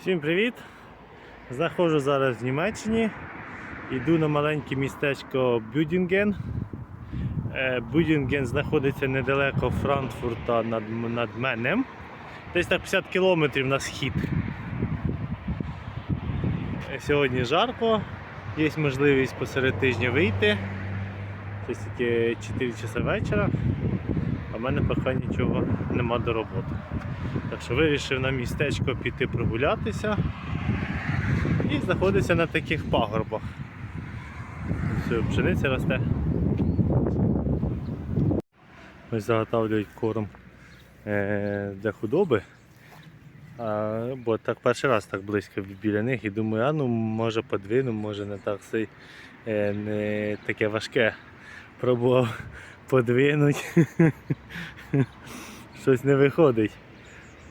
Всім привіт! Знаходжу зараз в Німеччині. Йду на маленьке містечко Бюдінген. Е, Бюдінген знаходиться недалеко Франкфурта над, над Менем. Десь так 50 кілометрів на схід. Е, Сьогодні жарко, є можливість посеред тижня вийти. Ось тільки 4 часа вечора, а в мене поки нічого нема до роботи. Так що вирішив на містечко піти прогулятися і знаходиться на таких пагорбах. Все, пшениця росте. Ось заготовлюють корм е, для худоби. А, бо так перший раз так близько біля них і думаю, а ну може подвину, може не так все е, не таке важке. Пробував подвинути. Щось не виходить.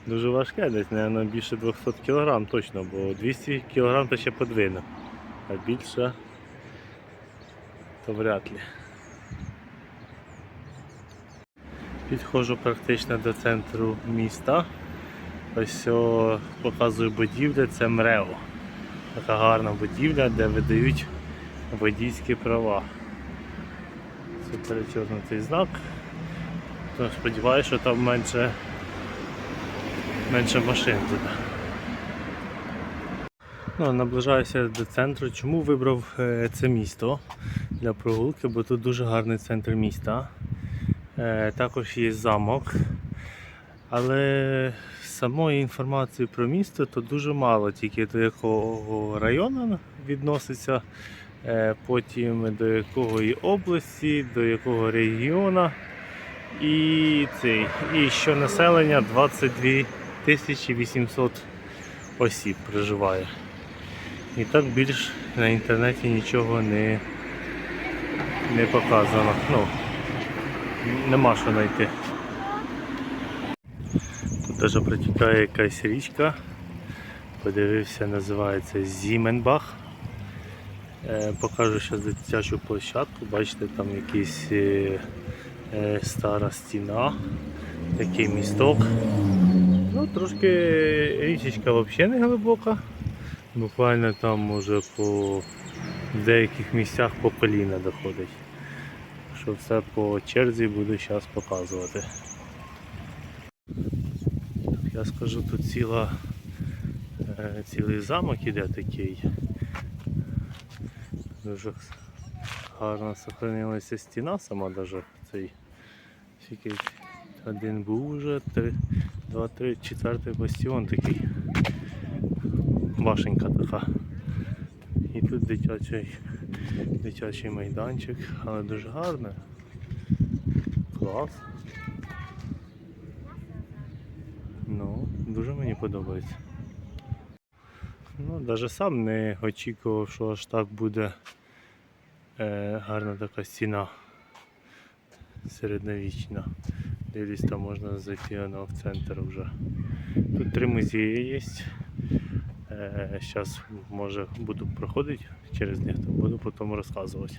Дуже важке, десь, мабуть, більше 200 кг точно, бо 200 кг то ще подвину, а більше то вряд ли. Підходжу практично до центру міста. Ось о, показую будівлю, це МРЕО. Така гарна будівля, де видають водійські права. Це перечорнутий знак. Сподіваюся, що там менше менше машин тут. Ну, наближаюся до центру. Чому вибрав е, це місто для прогулки? Бо тут дуже гарний центр міста. Е, Також є замок. Але самої інформації про місто то дуже мало, тільки до якого району відноситься, е, потім до якої області, до якого регіону. І цей, і що населення 22 1800 осіб проживає. І так більш на інтернеті нічого не, не показано. Ну, нема що знайти. Тут навіть протікає якась річка. Подивився, називається Зіменбах. Е, покажу зараз дитячу площадку. Бачите, там якийсь е, е, стара стіна, такий місток. Ну, трошки річечка взагалі не глибока. Буквально там може по деяких місцях по коліна доходить. Що все по черзі буду зараз показувати. Я скажу, тут ціла, е, цілий замок іде такий. Дуже гарно сохранилася стіна сама даже цей. Один був уже, три, два, три, четвертий бастіон такий. Башенька така. І тут дитячий, дитячий майданчик, але дуже гарно. Клас. Ну, дуже мені подобається. Ну, навіть сам не очікував, що аж так буде е, гарна така стіна середньовічна. Дивлюсь, там можна зайти воно в центр вже. Тут три музеї є. Зараз може буду проходити через них, то буду потім розказувати.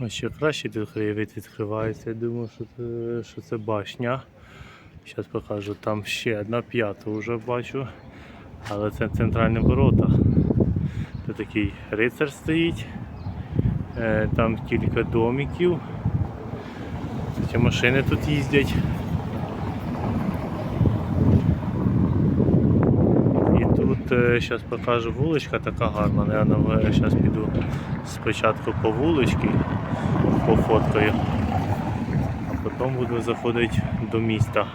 Ось ще краще тут краєвид відкривається. Я думаю, що це, що це башня. Зараз покажу, там ще одна п'ята вже бачу. Але це центральні ворота. Тут такий рицар стоїть. Е, Там кілька домиків. Ці машини тут їздять. І тут зараз покажу вуличка така гарна. Я зараз піду спочатку по вуличці, пофоткаю, а потім буду заходити до міста.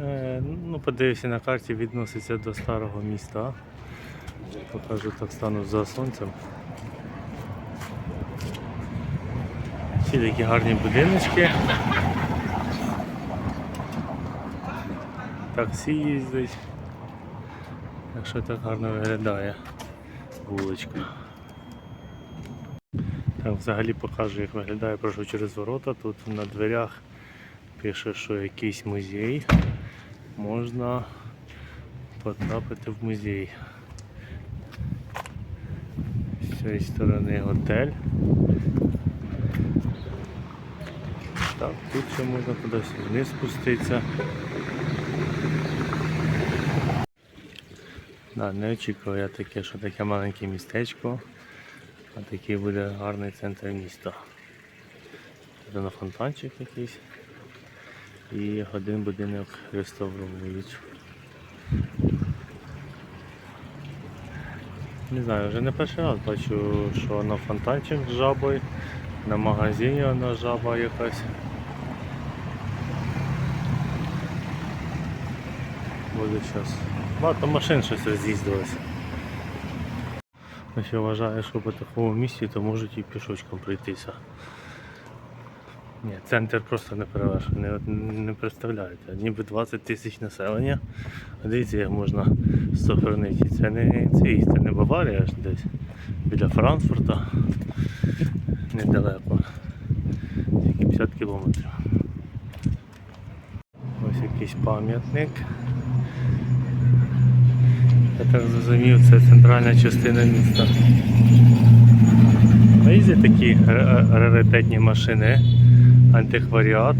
Е, Ну, подивився на карті, відноситься до старого міста. Покажу так стану за сонцем. Всі такі гарні будиночки. Таксі їздить. Так що так гарно виглядає вуличка. Так, взагалі покажу, як виглядає, прошу через ворота. Тут на дверях пише, що якийсь музей. Можна потрапити в музей. З цієї сторони готель. Так, тут ще можна кудись вниз спуститися. Да, не очікував я таке, що таке маленьке містечко, а такий буде гарний центр міста. Тут на фонтанчик якийсь. І один будинок реставрують. Не знаю, вже не перший раз бачу, що на фонтанчик з жабою, на магазині вона жаба якась. Буде час. Багато машин щось роз'їздилося. Я вважаю, що по такому місці то можуть і пішочком пройтися. Ні, центр просто не перевершений, не, не представляєте. Ніби 20 тисяч населення. А дивіться, як можна сохранити. Це не це, це не Баварія аж десь біля Франкфурта. Недалеко. Тільки 50 кілометрів. Ось якийсь пам'ятник. Так зрозумів, це центральна частина міста. Їздять такі раритетні машини, антикваріат.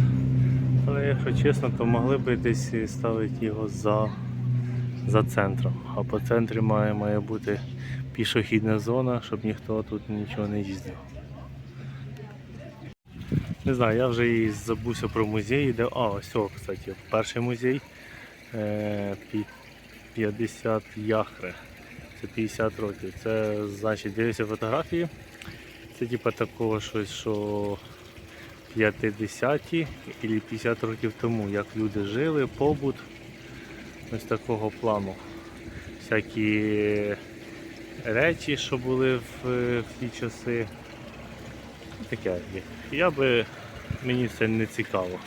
Але якщо чесно, то могли би десь ставити його за, за центром. А по центрі має, має бути пішохідна зона, щоб ніхто тут нічого не їздив. Не знаю, я вже і забувся про музей, де. А, ось, о, кстати, перший музей. Е, пі- 50 яхри. Це 50 років. Це значить дивлюся фотографії. Це типа такого щось, що 50-ті або 50 років тому, як люди жили, побут. Ось такого плану. Всякі речі, що були в, в ті часи. Таке. Я би мені це не цікаво.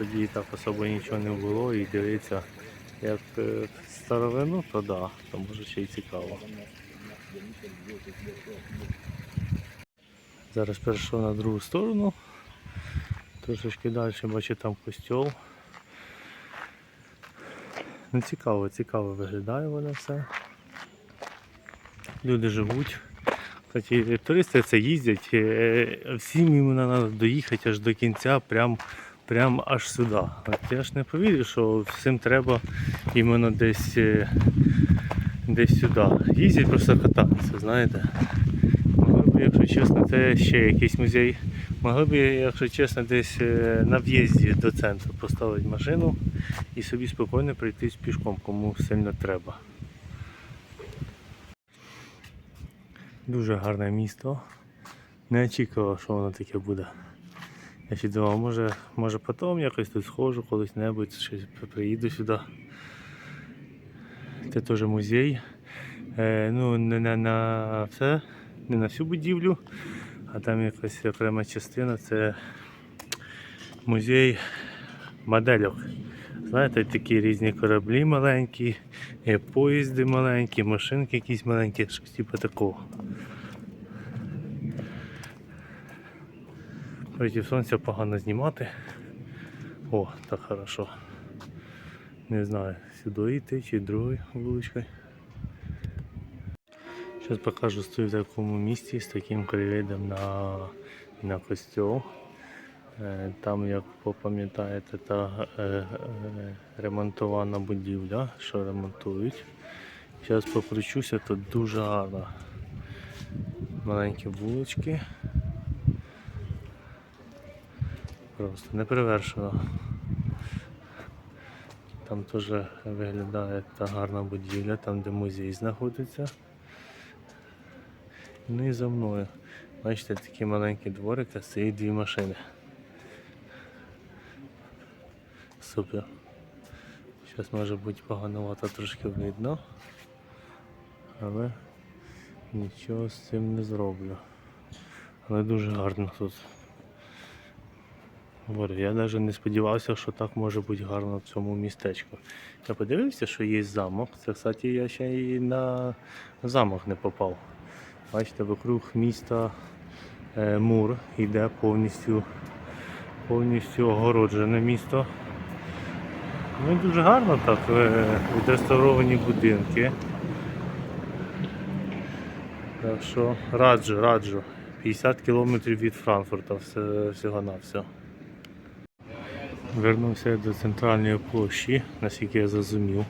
Тоді так особо нічого не було і дивитися як е, старовину, то да, то може ще й цікаво. Зараз перейшов на другу сторону. Трошечки далі бачу там костьол. Ну цікаво, цікаво виглядає воно все. Люди живуть. Кстати, туристи це їздять, е, всім їм треба доїхати аж до кінця, прям, прям аж сюди. От я ж не повірю, що всім треба іменно десь, е, десь сюди. Їздять просто кататися, знаєте. Могли б, якщо чесно, це ще якийсь музей. Могли б, якщо чесно, десь е, на в'їзді до центру поставити машину і собі спокійно пройтись пішком, кому сильно треба. Дуже гарне місто. Не очікував, що воно таке буде. Ще думав, може, може потім якось тут схожу, колись-небудь щось приїду сюди. Це теж музей. Е, ну, не на, на все, не на всю будівлю, а там якась окрема частина це музей модельок. Знаєте, такі різні кораблі маленькі, е, поїзди маленькі, машинки якісь маленькі, щось типу такого. Проти сонця погано знімати. О, так хорошо. Не знаю, сюди йти чи другою вуличкою. Зараз покажу, стою в такому місці з таким краєвидом на, на костьол. Е, Там, як ви пам'ятаєте, та е, е, ремонтована будівля, що ремонтують. Зараз покручуся, тут дуже гарно. Маленькі вулички. Просто неперевершено. Там теж виглядає та гарна будівля, там де музей знаходиться. Ну і за мною. Бачите, такі маленькі дворики, стоїть дві машини. Супер. Зараз може бути поганувато трошки видно, але нічого з цим не зроблю. Але дуже гарно тут. Говорю, я навіть не сподівався, що так може бути гарно в цьому містечку. Я подивився, що є замок. Це, кстати, я ще і на замок не попав. Бачите, вокруг міста е, мур йде повністю, повністю огороджене місто. Ну дуже гарно так, е, відреставровані будинки. Так що раджу, раджу. 50 кілометрів від Франкфурта всього на все. Вернувся я до центральної площі, наскільки я зрозумів.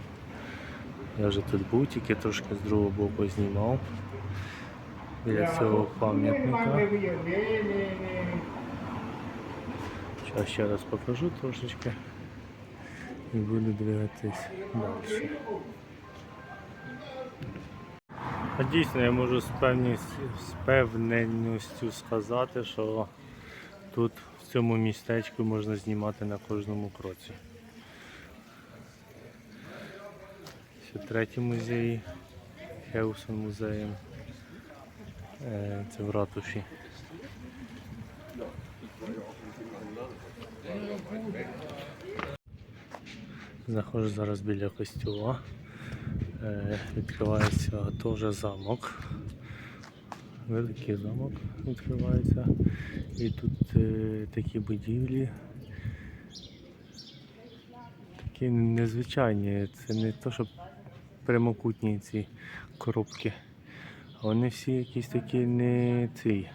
Я вже тут був, тільки трошки з другого боку знімав. Біля цього пам'ятника. Зараз ще раз покажу трошечки і буду двигатись далі. А дійсно я можу з, певність- з певненістю сказати, що тут цьому містечку можна знімати на кожному кроці. Ще третій музей, Хеусон музеєм. Е, Це в ратуші. Знаходжусь зараз біля костюла. Е, Відкривається теж замок. Великий замок відкривається. І тут е, такі будівлі. Такі незвичайні. Це не то, що прямокутні ці коробки. Вони всі якісь такі не ці.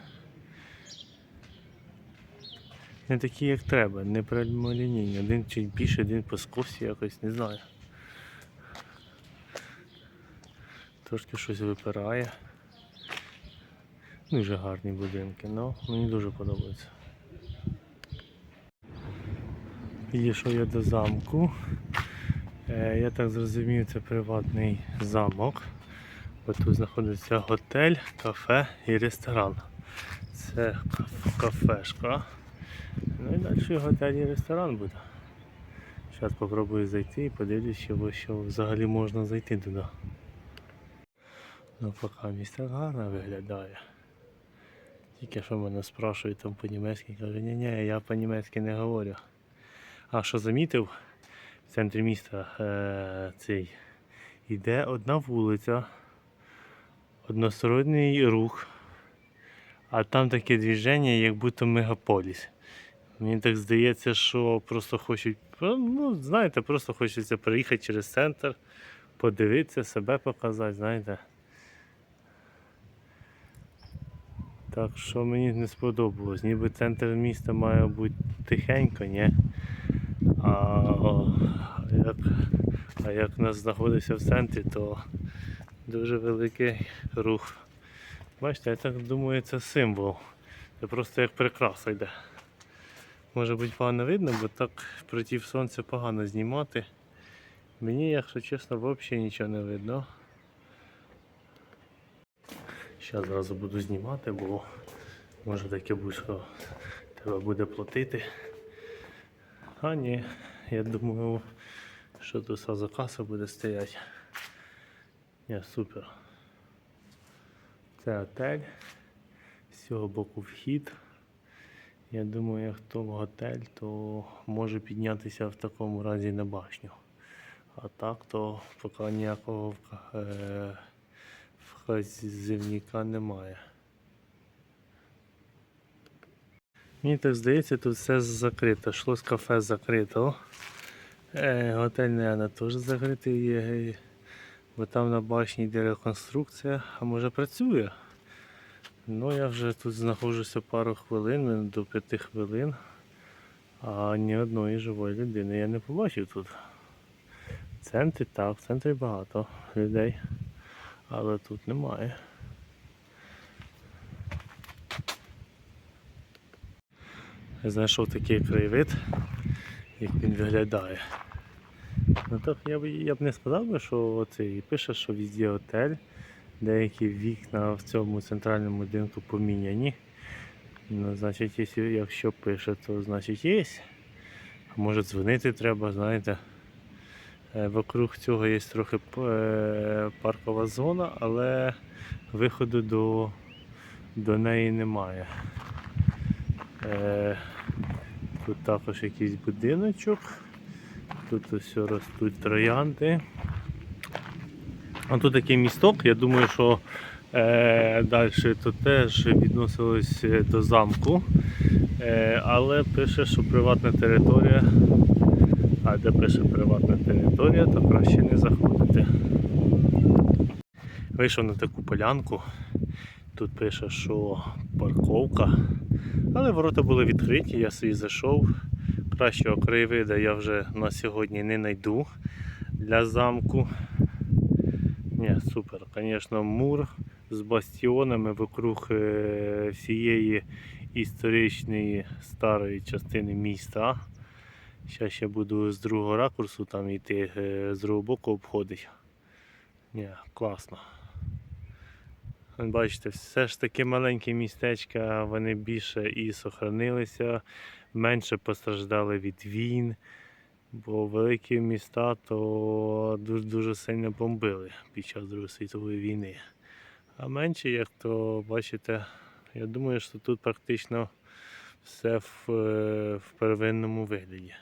Не такі, як треба, не прямолінійні. Один чуть більше, один по скосі якось, не знаю. Трошки щось випирає. Дуже гарні будинки, ну мені дуже подобається. Підійшов я до замку. Е, я так зрозумів, це приватний замок. Ось тут знаходиться готель, кафе і ресторан. Це кафешка. Ну і далі готель і ресторан буде. Зараз спробую зайти і подивлюсь, що взагалі можна зайти туди. Ну поки місце гарно виглядає. Тільки що мене спрашують там по-німецьки, кажу, ні ні я по-німецьки не говорю. А що замітив, в центрі міста е, цей іде одна вулиця, односторонній рух, а там таке движення, як будто мегаполіс. Мені так здається, що просто хочуть, ну, знаєте, просто хочеться приїхати через центр, подивитися, себе показати, знаєте. Так що мені не сподобалось. Ніби центр міста має бути тихенько, ні? А як, а як нас знаходиться в центрі, то дуже великий рух. Бачите, я так думаю, це символ. Це просто як прикраса йде. Може бути погано видно, бо так проти сонця погано знімати. Мені, якщо чесно, взагалі нічого не видно. Зараз зразу буду знімати, бо може таке буде, що треба буде платити. А ні, я думаю, що тут сразу каса буде стояти. Ні, супер. Це готель. З цього боку вхід. Я думаю, хто в готель, то може піднятися в такому разі на башню. А так, то поки ніякого е, вказівника немає. Мені так здається, тут все закрито. Шлос кафе закрито. Е, готель, наверное, теж закритий є. Бо там на башні йде реконструкція, а може працює. Ну, я вже тут знаходжуся пару хвилин, до п'яти хвилин, а ні одної живої людини я не побачив тут. В центрі так, в центрі багато людей, але тут немає. Я знайшов такий краєвид, як він виглядає. Ну так я б, я б не сказав би, що цей пише, що везде готель. Деякі вікна в цьому центральному будинку поміняні. Ну, значить, якщо пише, то значить є. А може дзвонити треба, знаєте. Е, Вокруг цього є трохи е, паркова зона, але виходу до, до неї немає. Е, Тут також якийсь будиночок. Тут ось ростуть троянди. А тут такий місток, я думаю, що е, далі то теж відносилось до замку. Е, але пише, що приватна територія. Де пише приватна територія, то краще не заходити. Вийшов на таку полянку. Тут пише, що парковка. Але ворота були відкриті, я собі зайшов. Кращого краєвида я вже на сьогодні не знайду для замку. Ні, супер. Звісно, мур з бастіонами вокруг е, всієї історичної старої частини міста. Зараз ще буду з другого ракурсу там йти, е, з другого боку обходити. Ні, класно. Бачите, все ж таки маленькі містечка, вони більше і сохранилися, менше постраждали від війн, бо великі міста то дуже, дуже сильно бомбили під час Другої світової війни. А менші, як то бачите, я думаю, що тут практично все в, е, в первинному вигляді.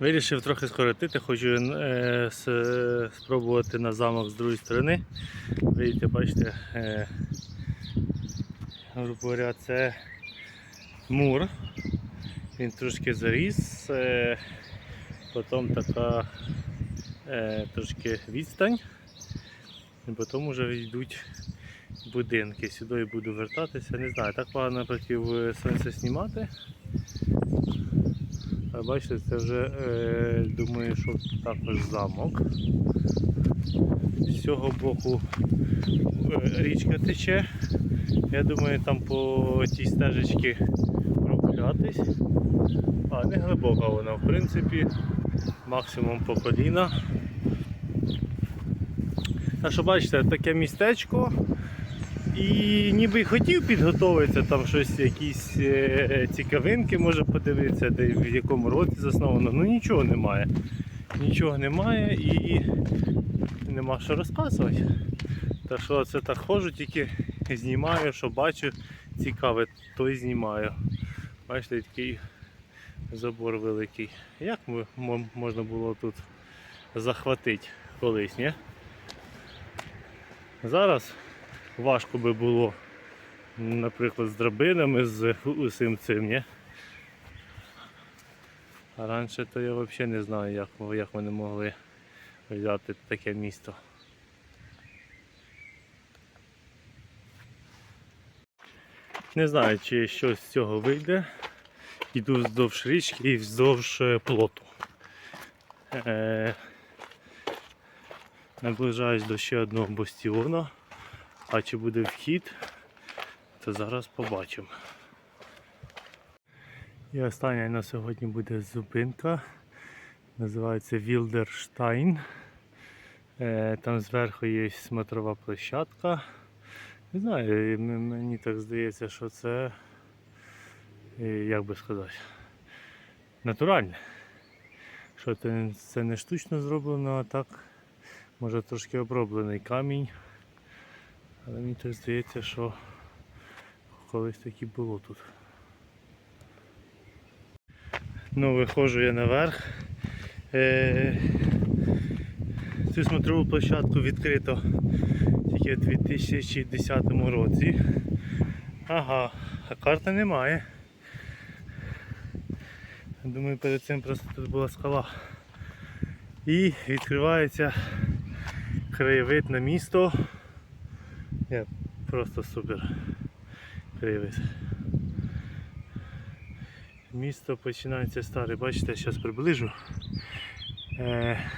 Вирішив трохи скоротити, хочу е, с- спробувати на замок з другої сторони. Видите, бачите, е, грубо говоря, це мур. Він трошки заріс, е, потім така е, трошки відстань, потім вже йдуть будинки. Сюди буду вертатися. Не знаю, так погано хотів е, сонце знімати. А бачите, це вже е, думаю, що також замок. З цього боку е, річка тече. Я думаю, там по тій стежечці прогулятись. А, не глибока вона, в принципі, максимум по коліна. Так що бачите, таке містечко. І ніби хотів підготуватися, там щось, якісь е, цікавинки може подивитися, де в якому році засновано. Ну нічого немає. Нічого немає і нема що розказувати. Так що це так ходжу, тільки знімаю, що бачу, цікаве, то й знімаю. Бачите, такий забор великий. Як можна було тут захватити колись, ні? Зараз важко би було, наприклад, з драбинами, з усім цим, ні? А раніше то я взагалі не знаю, як, як вони могли взяти таке місто. Не знаю, чи щось з цього вийде. Іду вздовж річки і вздовж е, плоту. Е, наближаюсь до ще одного бастіону. А чи буде вхід, то зараз побачимо. І остання на сьогодні буде зупинка. Називається Вілдерштайн. Е, Там зверху є смотрова площадка. Не знаю, мені так здається, що це, е, як би сказати, натуральне. Що це, це не штучно зроблено, а так, може трошки оброблений камінь. Але мені так здається, що колись таки було тут. Ну, виходжу я наверх. Е, Цю смотрову площадку відкрито тільки в 2010 році. Ага, а карти немає. Думаю, перед цим просто тут була скала. І відкривається краєвид на місто. Просто супер краєвид. Місто починається старе, бачите, зараз приближу. Е,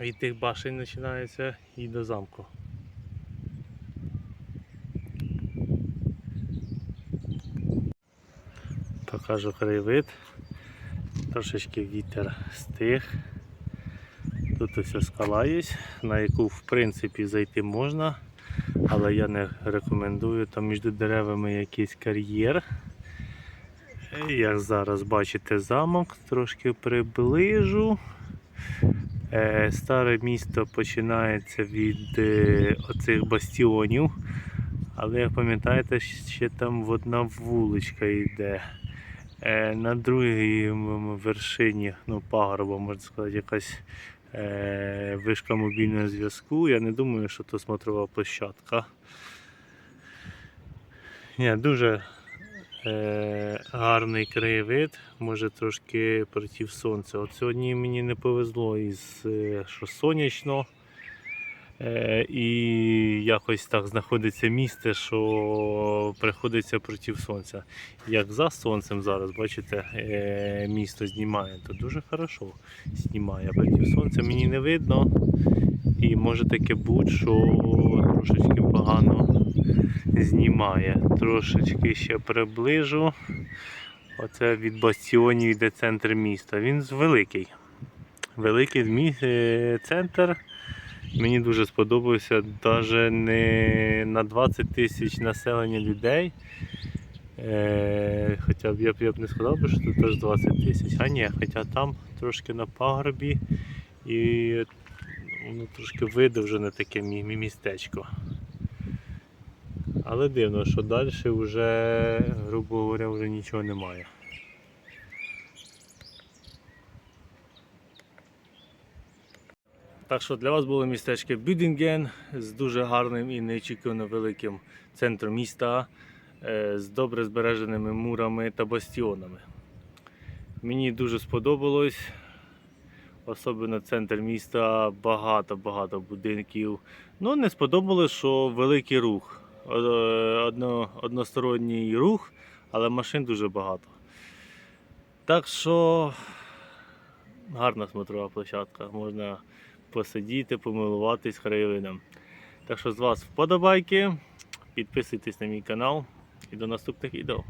від тих башень починається і до замку. Покажу краєвид. Трошечки вітер стих. Тут ось скала на яку в принципі зайти можна, але я не рекомендую. Там між деревами якийсь кар'єр. Як зараз бачите замок, трошки приближу. Е, Старе місто починається від е, оцих бастіонів. Але як пам'ятаєте, ще там одна вуличка йде. Е, На другій вершині, ну пагорба, можна сказати, якась вишка мобільного зв'язку. Я не думаю, що то смотрова площадка. Ні, дуже е, гарний краєвид, може трошки протів сонця. От сьогодні мені не повезло із е, що сонячно. Е, і якось так знаходиться місце, що приходиться проти сонця. Як за сонцем зараз, бачите, е, місто знімає, то дуже хорошо знімає. Проти сонця мені не видно. І може таке бути, що трошечки погано знімає. Трошечки ще приближу. Оце від бастіонів йде центр міста. Він великий. Великий е, центр. Мені дуже сподобався. Навіть не на 20 тисяч населення людей. Е, хоча б я б, я б не сказав, що тут теж 20 тисяч. А ні, хоча там трошки на пагорбі і воно трошки видовжене таке мі- містечко. Але дивно, що далі вже, грубо говоря, вже нічого немає. Так що для вас було містечко Бюдінген з дуже гарним і неочікувано великим центром міста, е, з добре збереженими мурами та бастіонами. Мені дуже сподобалось. Особливо центр міста, багато-багато будинків. Ну, не сподобалось, що великий рух. Е, Одно, односторонній рух, але машин дуже багато. Так що гарна смотрова площадка. Можна посидіти, помилуватись краєвидом. Так що з вас вподобайки, підписуйтесь на мій канал і до наступних відео.